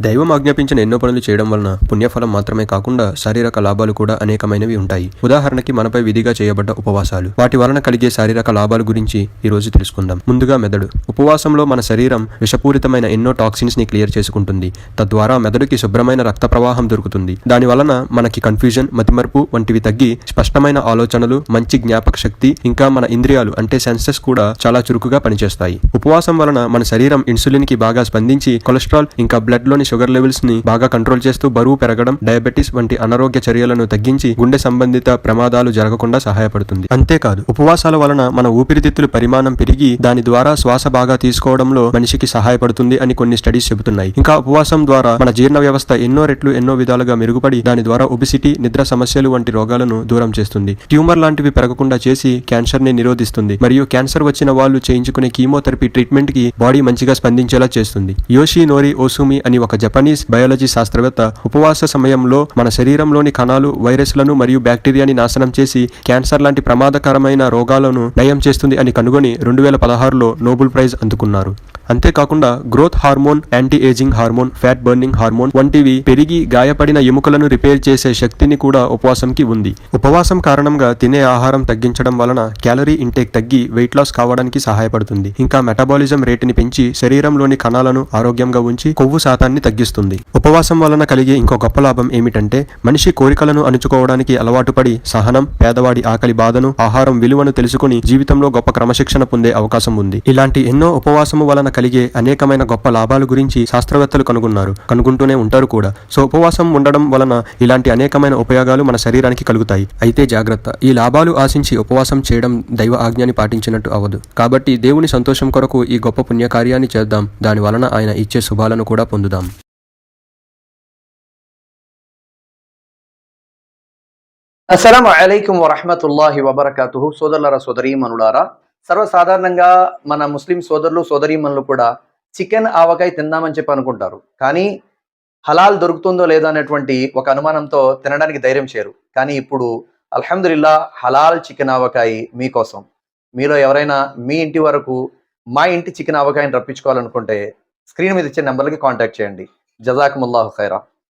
దైవం ఆజ్ఞాపించిన ఎన్నో పనులు చేయడం వలన పుణ్యఫలం మాత్రమే కాకుండా శారీరక లాభాలు కూడా అనేకమైనవి ఉంటాయి. ఉదాహరణకి మనపై విధిగా చేయబడ్డ ఉపవాసాలు. వాటి వలన కలిగే శారీరక లాభాల గురించి ఈ రోజు తెలుసుకుందాం. ముందుగా మెదడు. ఉపవాసంలో మన శరీరం విషపూరితమైన ఎన్నో టాక్సిన్స్ని క్లియర్ చేసుకుంటుంది. తద్వారా మెదడుకి శుభ్రమైన రక్త ప్రవాహం దొరుకుతుంది. దాని వలన మనకి కన్ఫ్యూజన్ మతిమరుపు వంటివి తగ్గి స్పష్టమైన ఆలోచనలు మంచి జ్ఞాపక శక్తి ఇంకా మన ఇంద్రియాలు అంటే సెన్సెస్ కూడా చాలా చురుకుగా పనిచేస్తాయి. ఉపవాసం వలన మన శరీరం ఇన్సులిన్కి బాగా స్పందించి కొలెస్ట్రాల్ ఇంకా బ్లడ్లోని షుగర్ లెవెల్స్ని బాగా కంట్రోల్ చేస్తూ బరువు పెరగడం డయాబెటీస్ వంటి అనారోగ్య చర్యలను తగ్గించి గుండె సంబంధిత ప్రమాదాలు జరగకుండా సహాయపడుతుంది. అంతేకాదు ఉపవాసాల వలన మన ఊపిరితిత్తుల పరిమాణం పెరిగి దాని ద్వారా శ్వాస బాగా తీసుకోవడంలో మనిషికి సహాయపడుతుంది అని కొన్ని స్టడీస్ చెబుతున్నాయి. ఇంకా ఉపవాసం ద్వారా మన జీర్ణ వ్యవస్థ ఎన్నో రెట్లు ఎన్నో విధాలుగా మెరుగుపడి దాని ద్వారా ఒబిసిటీ నిద్ర సమస్యలు వంటి రోగాలను దూరం చేస్తుంది. ట్యూమర్ లాంటివి పెరగకుండా చేసి క్యాన్సర్ని నిరోధిస్తుంది. మరియు క్యాన్సర్ వచ్చిన వాళ్ళు చేయించుకునే కీమోథెరపీ ట్రీట్మెంట్కి బాడీ మంచిగా స్పందించేలా చేస్తుంది. యోషి నోరి ఓసుమి అని ఒక జపనీస్ బయాలజీ శాస్త్రవేత్త ఉపవాస సమయంలో మన శరీరంలోని కణాలు వైరస్లను మరియు బ్యాక్టీరియాని నాశనం చేసి క్యాన్సర్ లాంటి ప్రమాదకరమైన రోగాలను నయం చేస్తుంది అని కనుగొని రెండు వేల పదహారులో నోబెల్ ప్రైజ్ అందుకున్నారు. అంతేకాకుండా growth hormone anti ageing hormone fat burning hormone వంటివి పెరిగి గాయపడిన ఎముకలను రిపేర్ చేసే శక్తిని కూడా ఉపవాసంకి ఉంది. ఉపవాసం కారణంగా తినే ఆహారం తగ్గించడం వలన క్యాలరీ ఇంటేక్ తగ్గి వెయిట్ లాస్ కావడానికి సహాయపడుతుంది. ఇంకా మెటబాలిజం రేటుని పెంచి శరీరంలోని కణాలను ఆరోగ్యంగా ఉంచి కొవ్వు శాతాన్ని తగ్గిస్తుంది. ఉపవాసం వలన కలిగే ఇంకో గొప్ప లాభం ఏమిటంటే మనిషి కోరికలను అణుచుకోవడానికి అలవాటు పడి సహనం పేదవాడి ఆకలి బాధను ఆహారం విలువను తెలుసుకుని జీవితంలో గొప్ప క్రమశిక్షణ పొందే అవకాశం ఉంది. ఇలాంటి ఎన్నో ఉపవాసము వలన కలిగే అనేకమైన గొప్ప లాభాల గురించి శాస్త్రవేత్తలు కనుగొన్నారు కనుగొంటూనే ఉంటారు కూడా. సో ఉపవాసం ఉండడం వలన ఇలాంటి అనేకమైన ఉపయోగాలు మన శరీరానికి కలుగుతాయి. అయితే జాగ్రత్త. ఈ లాభాలు ఆశించి ఉపవాసం చేయడం దైవ ఆజ్ఞని పాటించినట్టు అవ్వదు. కాబట్టి దేవుని సంతోషం కొరకు ఈ గొప్ప పుణ్యకార్యాన్ని చేద్దాం. దాని వలన ఆయన ఇచ్చే శుభాలను కూడా పొందుదాం. అస్సలం అలైకుం వరహమతుల్లాహి వబర్కాతుహు. సోదరులరా సోదరీమనులారా సర్వసాధారణంగా మన ముస్లిం సోదరులు సోదరీమనులు కూడా చికెన్ ఆవకాయ తిందామని చెప్పి అనుకుంటారు. కానీ హలాల్ దొరుకుతుందో లేదో అనేటువంటి ఒక అనుమానంతో తినడానికి ధైర్యం చేయరు. కానీ ఇప్పుడు అల్హమ్దుల్లా హలాల్ చికెన్ ఆవకాయ మీకోసం. మీలో ఎవరైనా మీ ఇంటి వరకు మా ఇంటి చికెన్ ఆవకాయని రప్పించుకోవాలనుకుంటే స్క్రీన్ మీద ఇచ్చే నెంబర్లకి కాంటాక్ట్ చేయండి. జజాకుముల్లాహు ఖైరా.